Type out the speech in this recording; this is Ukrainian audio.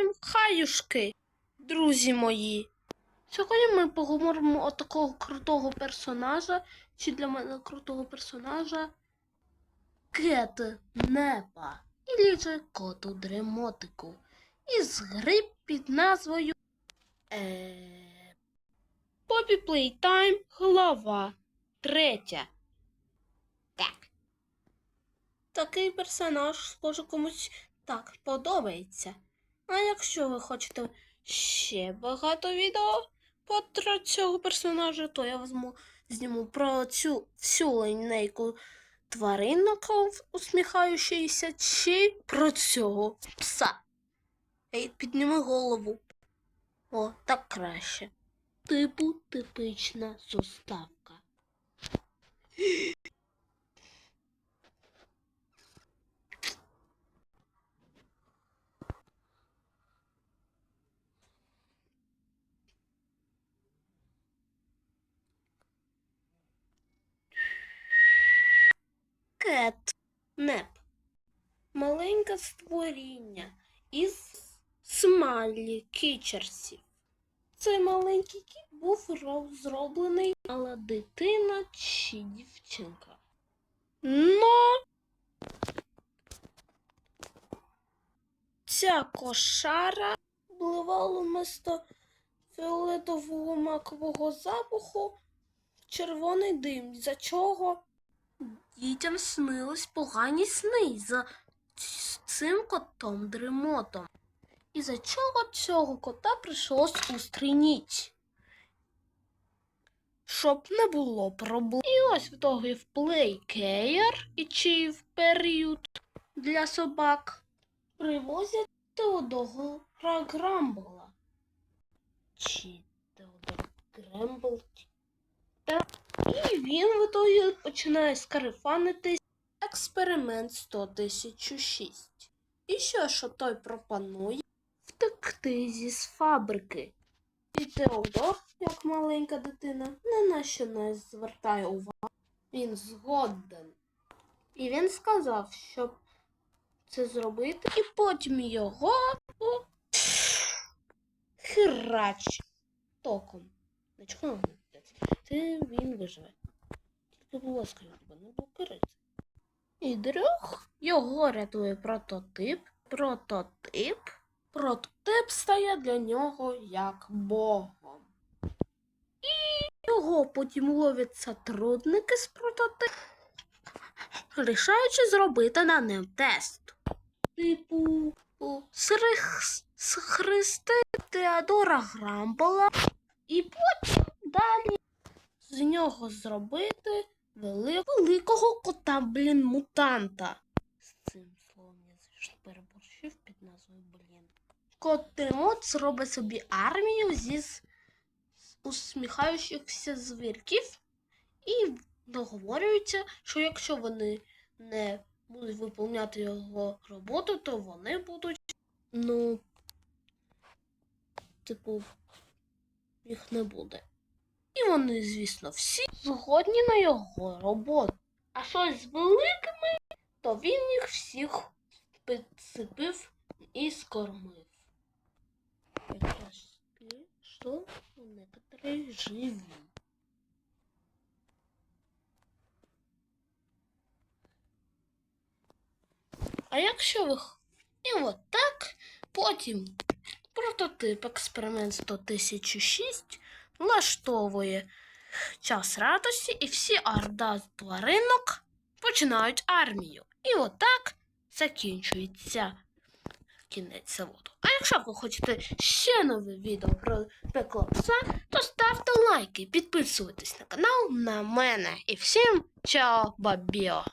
всім хаюшки, друзі мої. Сьогодні ми поговоримо о такого крутого персонажа, чи для мене крутого персонажа Кет Непа, і же коту Дремотику, із гри під назвою е... Poppy Playtime глава третя. Так. Такий персонаж, схоже, комусь так подобається. А якщо ви хочете ще багато відео про цього персонажа, то я візьму, зніму про цю всю линейку тваринок усміхаючися, чи про цього пса. Ей, підніми голову. О, так краще. Типу типична зоставка. Кет Неп. Маленьке створіння із смайлі кічерсів. Цей маленький кіт був зроблений але дитина чи дівчинка. Но ця кошара вливала вместо фіолетового макового запаху червоний дим, за чого дітям снились погані сни за цим котом дремотом. І за чого цього кота прийшлось устриніть? Щоб не було проблем. І ось в того в плейкеєр і чи в період для собак привозять Теодора Грамбла. Чи Теодор Грембл. І він в ітогі починає скарифанитись експеримент 100 шість. І що ж той пропонує? Втекти зі з фабрики. І Теодор, як маленька дитина, не на що не звертає увагу. Він згоден. І він сказав, щоб це зробити, і потім його херач током. Чого він? Виживе. Тільки, будь ласка, тебе не блокируйте. І друг його рятує прототип. Прототип. Прототип стає для нього як богом. І його потім ловлять сотрудники з прототипом, рішаючи зробити на ним тест. Типу, срих- Теодора Грамбола і потім далі з нього зробити вели- великого кота, блін, мутанта. З цим словом я звісно переборщив під назвою блін. Кот Тремот зробить собі армію зі усміхаючихся звірків і договорюються, що якщо вони не будуть виповняти його роботу, то вони будуть, ну, типу, їх не буде. І вони, звісно, всі згодні на його роботу. А щось з великими, то він їх всіх підсипив і скормив. Якраз що некоторі живі. А якщо ви і от так, потім прототип експеримент 100 006 влаштовує час радості, і всі орда тваринок починають армію. І отак закінчується кінець заводу. А якщо ви хочете ще нове відео про пекло пса, то ставте лайки, підписуйтесь на канал на мене. І всім чао, бабіо!